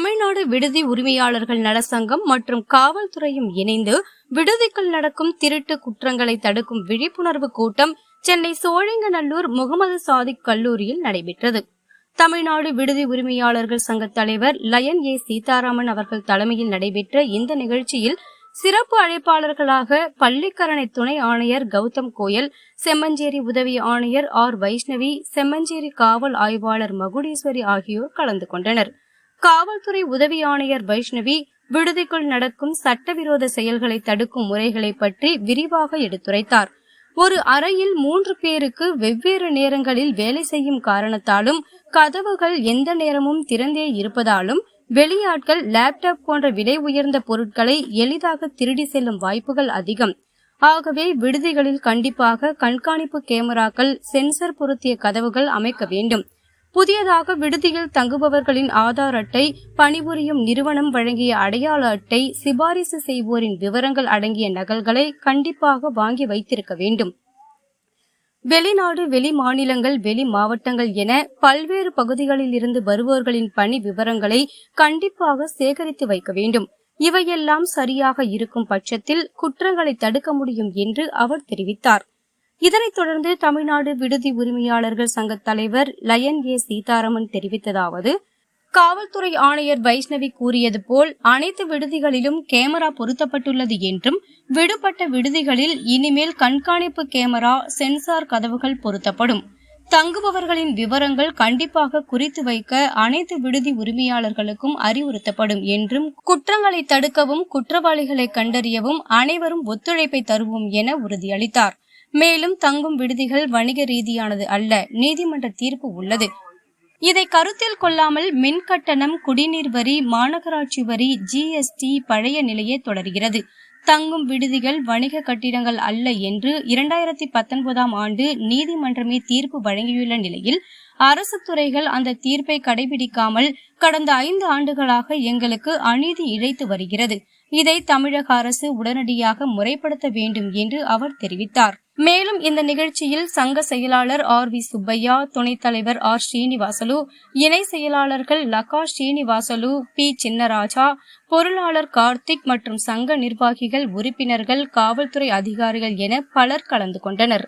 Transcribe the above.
தமிழ்நாடு விடுதி உரிமையாளர்கள் நலசங்கம் மற்றும் காவல்துறையும் இணைந்து விடுதிக்குள் நடக்கும் திருட்டு குற்றங்களை தடுக்கும் விழிப்புணர்வு கூட்டம் சென்னை சோழிங்கநல்லூர் முகமது சாதிக் கல்லூரியில் நடைபெற்றது. தமிழ்நாடு விடுதி உரிமையாளர்கள் சங்க தலைவர் லயன் ஏ சீதாராமன் அவர்கள் தலைமையில் நடைபெற்ற இந்த நிகழ்ச்சியில் சிறப்பு அழைப்பாளர்களாக பள்ளிக்கரணை துணை ஆணையர் கௌதம் கோயல் செம்மஞ்சேரி உதவி ஆணையர் ஆர் வைஷ்ணவி செம்மஞ்சேரி காவல் ஆய்வாளர் மகுடீஸ்வரி ஆகியோர் கலந்து கொண்டனர். காவல்துறை உதவி ஆணையர் வைஷ்ணவி விடுதிக்குள் நடக்கும் சட்டவிரோத செயல்களை தடுக்கும் முறைகளை பற்றி விரிவாக எடுத்துரைத்தார். ஒரு அறையில் மூன்று பேருக்கு வெவ்வேறு நேரங்களில் வேலை செய்யும் காரணத்தாலும் கதவுகள் எந்த நேரமும் திறந்தே இருப்பதாலும் வெளியாட்கள் லேப்டாப் போன்ற விலை உயர்ந்த பொருட்களை எளிதாக திருடி செல்லும் வாய்ப்புகள் அதிகம். ஆகவே விடுதிகளில் கண்டிப்பாக கண்காணிப்பு கேமராக்கள் சென்சர் பொருத்திய கதவுகள் அமைக்க வேண்டும். புதியதாக விடுதியில் தங்குபவர்களின் ஆதார் அட்டை பணிபுரியும் நிறுவனம் வழங்கிய அடையாள அட்டை சிபாரிசு செய்வோரின் விவரங்கள் அடங்கிய நகல்களை கண்டிப்பாக வாங்கி வைத்திருக்க வேண்டும். வெளிநாடு வெளி மாநிலங்கள் வெளி மாவட்டங்கள் என பல்வேறு பகுதிகளில் இருந்து வருவோர்களின் பணி விவரங்களை கண்டிப்பாக சேகரித்து வைக்க வேண்டும். இவையெல்லாம் சரியாக இருக்கும் பட்சத்தில் குற்றங்களை தடுக்க முடியும் என்று அவர் தெரிவித்தார். இதனைத் தொடர்ந்து தமிழ்நாடு விடுதி உரிமையாளர்கள் சங்க தலைவர் லயன் ஏ சீதாராமன் தெரிவித்ததாவது காவல்துறை ஆணையர் வைஷ்ணவி கூறியது போல் அனைத்து விடுதிகளிலும் கேமரா பொருத்தப்பட்டுள்ளது என்றும் விடுபட்ட விடுதிகளில் இனிமேல் கண்காணிப்பு கேமரா சென்சார் கதவுகள் பொருத்தப்படும். தங்குபவர்களின் விவரங்கள் கண்டிப்பாக குறித்து வைக்க அனைத்து விடுதி உரிமையாளர்களுக்கும் அறிவுறுத்தப்படும் என்றும் குற்றங்களை தடுக்கவும் குற்றவாளிகளை கண்டறியவும் அனைவரும் ஒத்துழைப்பை தருவோம் என உறுதியளித்தார். மேலும் தங்கும் விடுதிகள் வணிக ரீதியானது அல்ல நீதிமன்ற தீர்ப்பு உள்ளது. இதை கருத்தில் கொள்ளாமல் மின் கட்டணம் குடிநீர் வரி மாநகராட்சி வரி ஜிஎஸ்டி பழைய நிலையே தொடர்கிறது. தங்கும் விடுதிகள் வணிக கட்டிடங்கள் அல்ல என்று இரண்டாயிரத்தி பத்தொன்பதாம் ஆண்டு நீதிமன்றமே தீர்ப்பு வழங்கியுள்ள நிலையில் அரசு துறைகள் அந்த தீர்ப்பை கடைபிடிக்காமல் கடந்த ஐந்து ஆண்டுகளாக எங்களுக்கு அநீதி இழைத்து வருகிறது. இதை தமிழக அரசு உடனடியாக முறைப்படுத்த வேண்டும் என்று அவர் தெரிவித்தார். மேலும் இந்த நிகழ்ச்சியில் சங்க செயலாளர் ஆர் வி சுப்பையா துணைத் தலைவர் ஆர் ஸ்ரீனிவாசலு இணை செயலாளர்கள் லகா ஸ்ரீனிவாசலு பி சின்னராஜா பொருளாளர் கார்த்திக் மற்றும் சங்க நிர்வாகிகள் உறுப்பினர்கள் காவல்துறை அதிகாரிகள் என பலர் கலந்து கொண்டனர்.